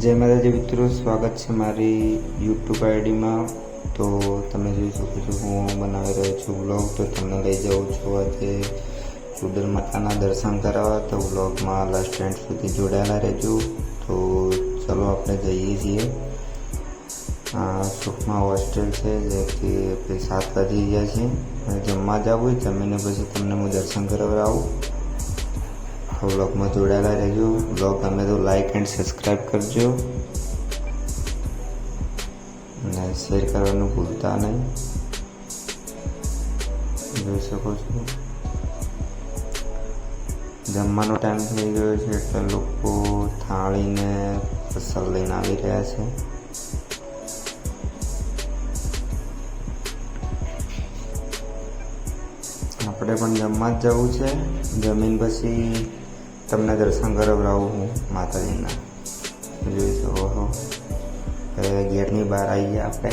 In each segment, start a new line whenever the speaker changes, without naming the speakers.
જય માતાજી મિત્રો, સ્વાગત છે મારી યુટ્યુબ આઈડીમાં. તો તમે જોઈ શકો છો, હું બનાવી રહ્યો છું વ્લોગ. તો તમને લઈ જાઉં છું આજે ચુડર માતાના દર્શન કરાવવા. તો વ્લોગમાં લાસ્ટ એન્ડ સુધી જોડાયેલા રહેજો. તો ચલો આપણે જઈએ છીએ. આ સુખમાં હોસ્ટેલ છે, જેથી આપણે સાત વાગી ગયા છીએ. જમવા જવું હોય, જમીને પછી તમને હું દર્શન કરાવડાવું તો વ્લોગમાં જોડાયેલા રહેજો. વ્લોગ ગમે તો લાઈક એન્ડ સબસ્ક્રાઈબ કરજો. અને શેર કરવાનું ભૂલતા નહીં. જોઈ શકો છો. જમવાનો ટાઈમ થઈ ગયો છે એટલે લોકો થાળીને પસલ લઈને આવી રહ્યા છે. આપણે પણ જમવા જ જવું છે. જમીન પછી તમને દર્શન કરાવડાવું હું માતાજીના. જોઈ શકો છો. હવે ગેટની બહાર આવીએ આપણે.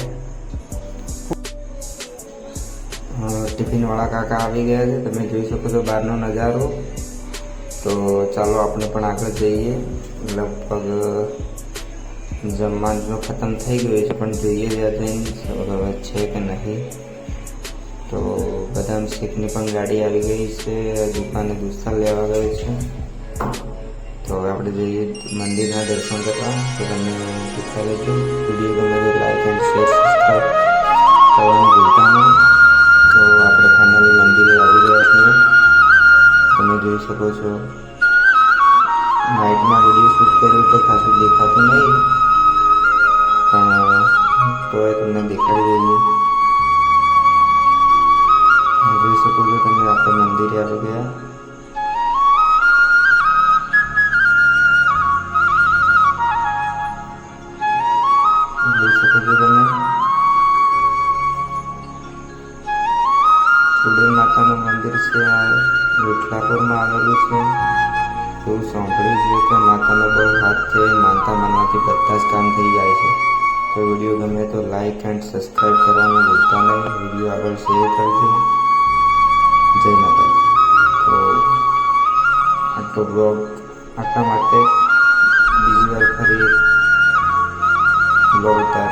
ટિફિનવાળા કાકા આવી ગયા છે. તમે જોઈ શકો છો બહારનો નજારો. તો ચાલો આપણે પણ આગળ જઈએ. લગભગ, જમવાનું ખતમ થઈ ગયું છે, પણ જોઈએ ત્યાં જઈને છે કે નહીં. તો બદામ શેકની પણ ગાડી આવી ગઈ છે. દુકાને દુસ્તા લેવા ગયો છે. તો હવે આપણે જઈએ મંદિરના દર્શન કરવા. તો તમે જોતા લેજો વીડિયો ગમે તો લાઈક એન્ડ શેર સબસ્ક્રાઈબ કરવાનું ભૂલતા નહીં. તો આપણે ફાઇનલી મંદિરે આવી ગયા છીએ. તમે જોઈ શકો છો. નાઇટમાં વીડિયો શૂટ કર્યો તો ખાસું દેખાતું નહીં. ચુડેલ માતાનું મંદિર છે આ વિઠલાપુરમાં આવેલું છે. એવું સાંભળ્યું છે કે માતાનો બહુ હાથ છે, માનતા માનવાથી બધા જ કામ થઈ જાય છે. તો વીડિયો ગમે તો લાઈક એન્ડ સબસ્ક્રાઈબ કરવાનું ભૂલતા નહીં. વીડિયો આગળ શેર કરજો. જય માતા તો આટલો બ્લોગ આટલા માટે બીજી વાર ફરી બ્લોગ ઉતારી